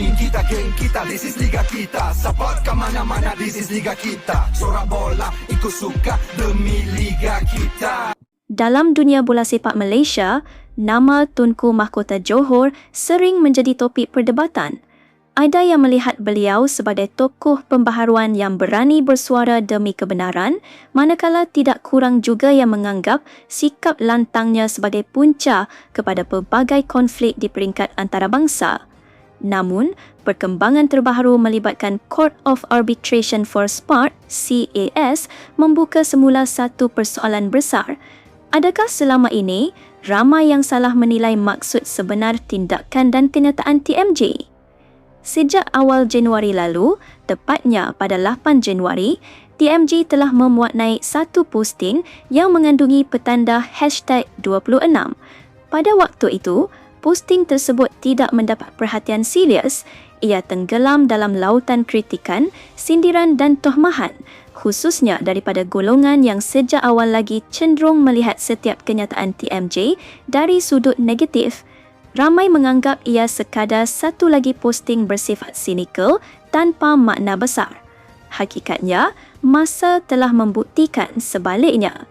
team kita, geng kita This is Liga kita Support ke mana-mana This is Liga kita Sorak bola ikut suka Demi Liga kita Dalam dunia bola sepak Malaysia, nama Tunku Mahkota Johor sering menjadi topik perdebatan. Ada yang melihat beliau sebagai tokoh pembaharuan yang berani bersuara demi kebenaran, manakala tidak kurang juga yang menganggap sikap lantangnya sebagai punca kepada pelbagai konflik di peringkat antarabangsa. Namun, perkembangan terbaru melibatkan Court of Arbitration for Sport CAS membuka semula satu persoalan besar. Adakah selama ini ramai yang salah menilai maksud sebenar tindakan dan kenyataan TMJ? Sejak awal Januari lalu, tepatnya pada 8 Januari, TMJ telah memuat naik satu posting yang mengandungi petanda hashtag 26. Pada waktu itu, posting tersebut tidak mendapat perhatian serius. Ia tenggelam dalam lautan kritikan, sindiran dan tohmahan khususnya daripada golongan yang sejak awal lagi cenderung melihat setiap kenyataan TMJ dari sudut negatif, ramai menganggap ia sekadar satu lagi posting bersifat sinikal tanpa makna besar. Hakikatnya, masa telah membuktikan sebaliknya.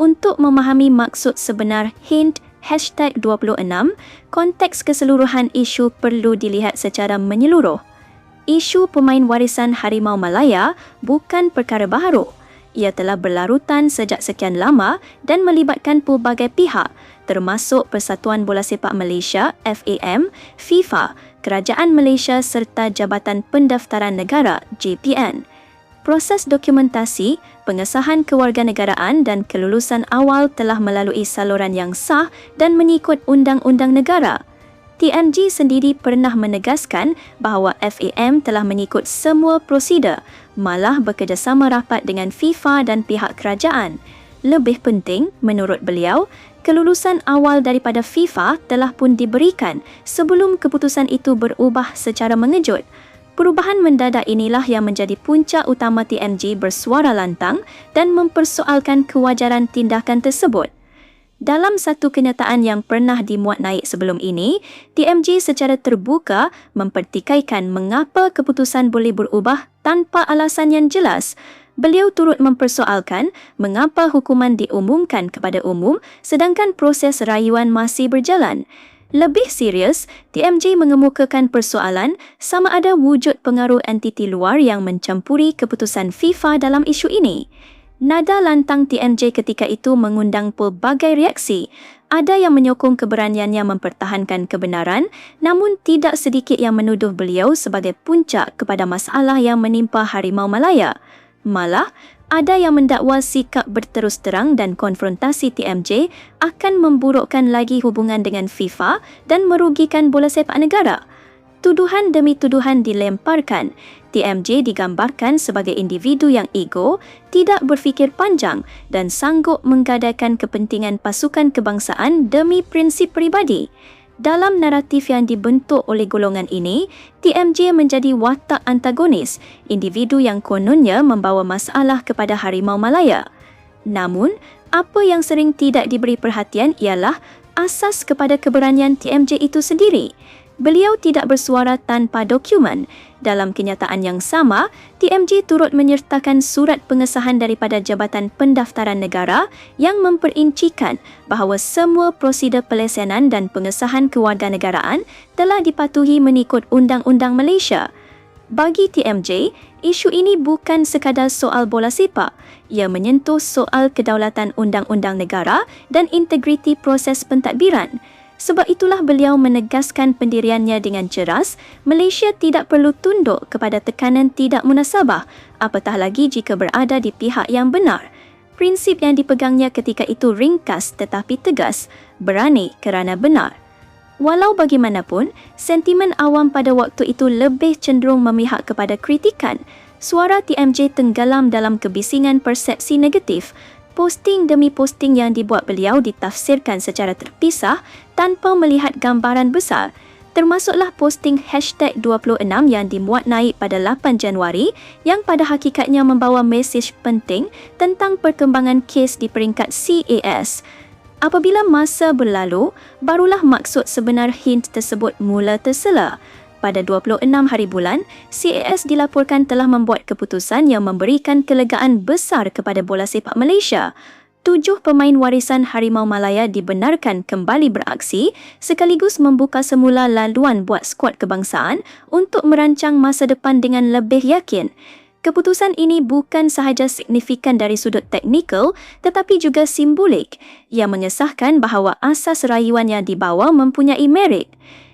Untuk memahami maksud sebenar hint hashtag 26, konteks keseluruhan isu perlu dilihat secara menyeluruh isu pemain warisan Harimau Malaya bukan perkara baru. Ia telah berlarutan sejak sekian lama dan melibatkan pelbagai pihak termasuk Persatuan Bola Sepak Malaysia FAM, FIFA, Kerajaan Malaysia serta Jabatan Pendaftaran Negara JPN. Proses dokumentasi, pengesahan kewarganegaraan dan kelulusan awal telah melalui saluran yang sah dan mengikut undang-undang negara. TMG sendiri pernah menegaskan bahawa FAM telah mengikut semua prosedur, malah bekerjasama rapat dengan FIFA dan pihak kerajaan. Lebih penting, menurut beliau, kelulusan awal daripada FIFA telah pun diberikan sebelum keputusan itu berubah secara mengejut. Perubahan mendadak inilah yang menjadi punca utama TMG bersuara lantang dan mempersoalkan kewajaran tindakan tersebut. Dalam satu kenyataan yang pernah dimuat naik sebelum ini, TMJ secara terbuka mempertikaikan mengapa keputusan boleh berubah tanpa alasan yang jelas. Beliau turut mempersoalkan mengapa hukuman diumumkan kepada umum sedangkan proses rayuan masih berjalan. Lebih serius, TMJ mengemukakan persoalan sama ada wujud pengaruh entiti luar yang mencampuri keputusan FIFA dalam isu ini. Nada lantang TMJ ketika itu mengundang pelbagai reaksi. Ada yang menyokong keberaniannya mempertahankan kebenaran, namun tidak sedikit yang menuduh beliau sebagai puncak kepada masalah yang menimpa Harimau Malaya. Malah, ada yang mendakwa sikap berterus terang dan konfrontasi TMJ akan memburukkan lagi hubungan dengan FIFA dan merugikan bola sepak negara tuduhan demi tuduhan dilemparkan. TMJ digambarkan sebagai individu yang ego, tidak berfikir panjang dan sanggup menggadaikan kepentingan pasukan kebangsaan demi prinsip peribadi. Dalam naratif yang dibentuk oleh golongan ini, TMJ menjadi watak antagonis, individu yang kononnya membawa masalah kepada Harimau Malaya. Namun, apa yang sering tidak diberi perhatian ialah asas kepada keberanian TMJ itu sendiri beliau tidak bersuara tanpa dokumen. Dalam kenyataan yang sama, TMJ turut menyertakan surat pengesahan daripada Jabatan Pendaftaran Negara yang memperincikan bahawa semua prosedur pelesenan dan pengesahan kewarganegaraan telah dipatuhi mengikut Undang-Undang Malaysia. Bagi TMJ, isu ini bukan sekadar soal bola sepak. Ia menyentuh soal kedaulatan undang-undang negara dan integriti proses pentadbiran. Sebab itulah beliau menegaskan pendiriannya dengan ceras, Malaysia tidak perlu tunduk kepada tekanan tidak munasabah, apatah lagi jika berada di pihak yang benar. Prinsip yang dipegangnya ketika itu ringkas tetapi tegas, berani kerana benar. Walau bagaimanapun, sentimen awam pada waktu itu lebih cenderung memihak kepada kritikan. Suara TMJ tenggelam dalam kebisingan persepsi negatif posting demi posting yang dibuat beliau ditafsirkan secara terpisah tanpa melihat gambaran besar termasuklah posting hashtag 26 yang dimuat naik pada 8 Januari yang pada hakikatnya membawa mesej penting tentang perkembangan kes di peringkat CAS. Apabila masa berlalu, barulah maksud sebenar hint tersebut mula tersela. Pada 26 hari bulan, CAS dilaporkan telah membuat keputusan yang memberikan kelegaan besar kepada bola sepak Malaysia. Tujuh pemain warisan Harimau Malaya dibenarkan kembali beraksi sekaligus membuka semula laluan buat skuad kebangsaan untuk merancang masa depan dengan lebih yakin. Keputusan ini bukan sahaja signifikan dari sudut teknikal tetapi juga simbolik yang mengesahkan bahawa asas rayuan yang dibawa mempunyai merit.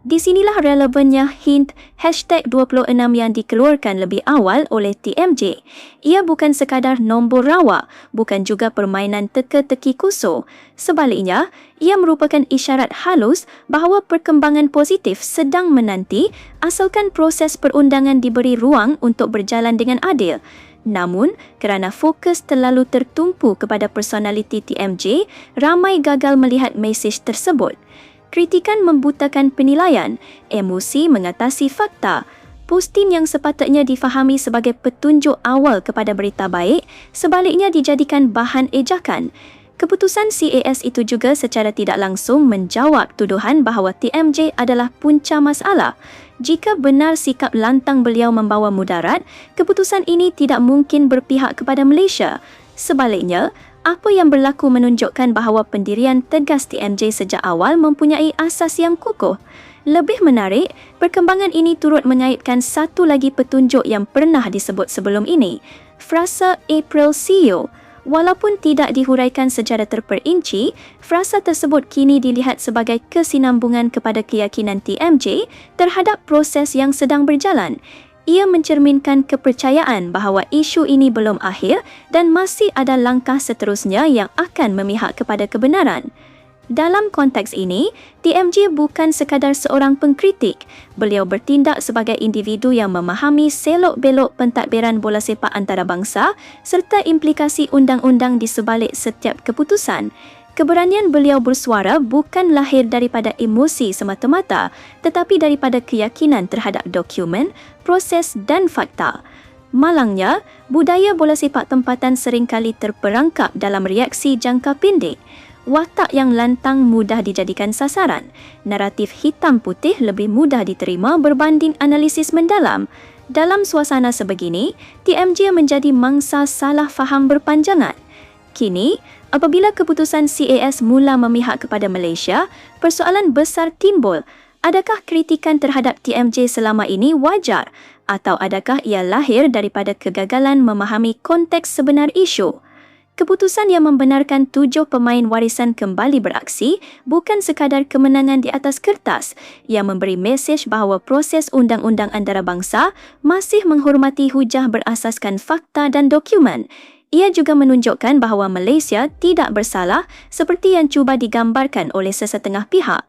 Di sinilah relevannya hint hashtag 26 yang dikeluarkan lebih awal oleh TMJ. Ia bukan sekadar nombor rawa, bukan juga permainan teka-teki kuso. Sebaliknya, ia merupakan isyarat halus bahawa perkembangan positif sedang menanti asalkan proses perundangan diberi ruang untuk berjalan dengan adil. Namun, kerana fokus terlalu tertumpu kepada personaliti TMJ, ramai gagal melihat mesej tersebut. Kritikan membutakan penilaian, emosi mengatasi fakta. Postin yang sepatutnya difahami sebagai petunjuk awal kepada berita baik, sebaliknya dijadikan bahan ejakan. Keputusan CAS itu juga secara tidak langsung menjawab tuduhan bahawa TMJ adalah punca masalah. Jika benar sikap lantang beliau membawa mudarat, keputusan ini tidak mungkin berpihak kepada Malaysia. Sebaliknya, apa yang berlaku menunjukkan bahawa pendirian tegas TMJ sejak awal mempunyai asas yang kukuh. Lebih menarik, perkembangan ini turut mengaitkan satu lagi petunjuk yang pernah disebut sebelum ini, frasa April CEO. Walaupun tidak dihuraikan secara terperinci, frasa tersebut kini dilihat sebagai kesinambungan kepada keyakinan TMJ terhadap proses yang sedang berjalan ia mencerminkan kepercayaan bahawa isu ini belum akhir dan masih ada langkah seterusnya yang akan memihak kepada kebenaran. Dalam konteks ini, TMJ bukan sekadar seorang pengkritik. Beliau bertindak sebagai individu yang memahami selok-belok pentadbiran bola sepak antarabangsa serta implikasi undang-undang di sebalik setiap keputusan. Keberanian beliau bersuara bukan lahir daripada emosi semata-mata tetapi daripada keyakinan terhadap dokumen, proses dan fakta. Malangnya, budaya bola sepak tempatan seringkali terperangkap dalam reaksi jangka pendek. Watak yang lantang mudah dijadikan sasaran. Naratif hitam putih lebih mudah diterima berbanding analisis mendalam. Dalam suasana sebegini, TMJ menjadi mangsa salah faham berpanjangan. Kini, Apabila keputusan CAS mula memihak kepada Malaysia, persoalan besar timbul. Adakah kritikan terhadap TMJ selama ini wajar atau adakah ia lahir daripada kegagalan memahami konteks sebenar isu? Keputusan yang membenarkan tujuh pemain warisan kembali beraksi bukan sekadar kemenangan di atas kertas yang memberi mesej bahawa proses undang-undang antarabangsa masih menghormati hujah berasaskan fakta dan dokumen ia juga menunjukkan bahawa Malaysia tidak bersalah seperti yang cuba digambarkan oleh sesetengah pihak.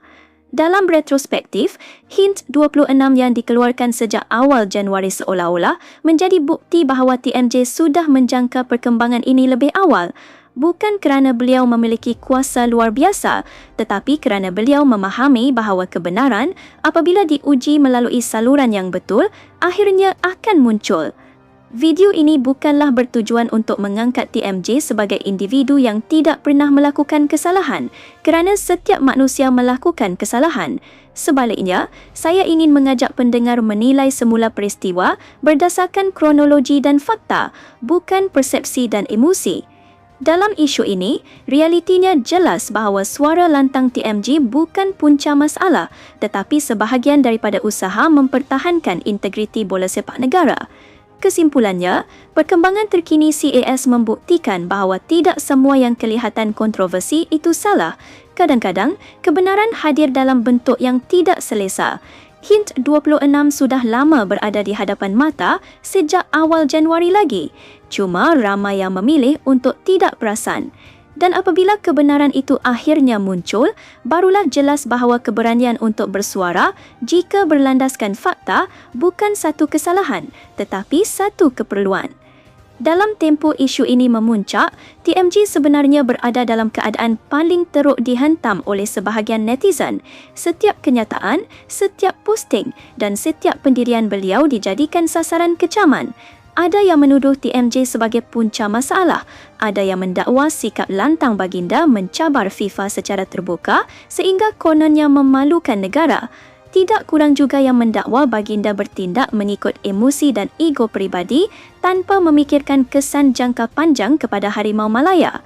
Dalam retrospektif, hint 26 yang dikeluarkan sejak awal Januari seolah-olah menjadi bukti bahawa TMJ sudah menjangka perkembangan ini lebih awal bukan kerana beliau memiliki kuasa luar biasa tetapi kerana beliau memahami bahawa kebenaran apabila diuji melalui saluran yang betul akhirnya akan muncul. Video ini bukanlah bertujuan untuk mengangkat TMJ sebagai individu yang tidak pernah melakukan kesalahan kerana setiap manusia melakukan kesalahan. Sebaliknya, saya ingin mengajak pendengar menilai semula peristiwa berdasarkan kronologi dan fakta, bukan persepsi dan emosi. Dalam isu ini, realitinya jelas bahawa suara lantang TMJ bukan punca masalah tetapi sebahagian daripada usaha mempertahankan integriti bola sepak negara. Kesimpulannya, perkembangan terkini CAS membuktikan bahawa tidak semua yang kelihatan kontroversi itu salah. Kadang-kadang, kebenaran hadir dalam bentuk yang tidak selesa. Hint 26 sudah lama berada di hadapan mata sejak awal Januari lagi. Cuma ramai yang memilih untuk tidak perasan. Dan apabila kebenaran itu akhirnya muncul, barulah jelas bahawa keberanian untuk bersuara jika berlandaskan fakta bukan satu kesalahan tetapi satu keperluan. Dalam tempoh isu ini memuncak, TMG sebenarnya berada dalam keadaan paling teruk dihantam oleh sebahagian netizen. Setiap kenyataan, setiap posting dan setiap pendirian beliau dijadikan sasaran kecaman. Ada yang menuduh TMJ sebagai punca masalah. Ada yang mendakwa sikap lantang baginda mencabar FIFA secara terbuka sehingga kononnya memalukan negara. Tidak kurang juga yang mendakwa baginda bertindak mengikut emosi dan ego peribadi tanpa memikirkan kesan jangka panjang kepada Harimau Malaya.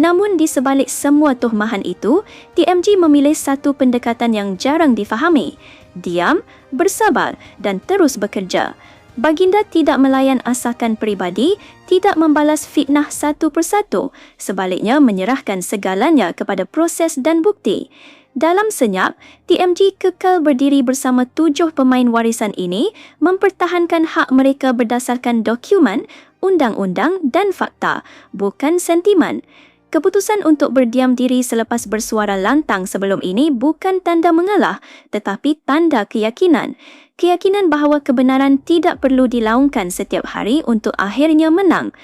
Namun di sebalik semua tuhmahan itu, TMG memilih satu pendekatan yang jarang difahami. Diam, bersabar dan terus bekerja. Baginda tidak melayan asakan peribadi, tidak membalas fitnah satu persatu, sebaliknya menyerahkan segalanya kepada proses dan bukti. Dalam senyap, TMG kekal berdiri bersama tujuh pemain warisan ini mempertahankan hak mereka berdasarkan dokumen, undang-undang dan fakta, bukan sentimen. Keputusan untuk berdiam diri selepas bersuara lantang sebelum ini bukan tanda mengalah, tetapi tanda keyakinan. Keyakinan bahawa kebenaran tidak perlu dilaungkan setiap hari untuk akhirnya menang.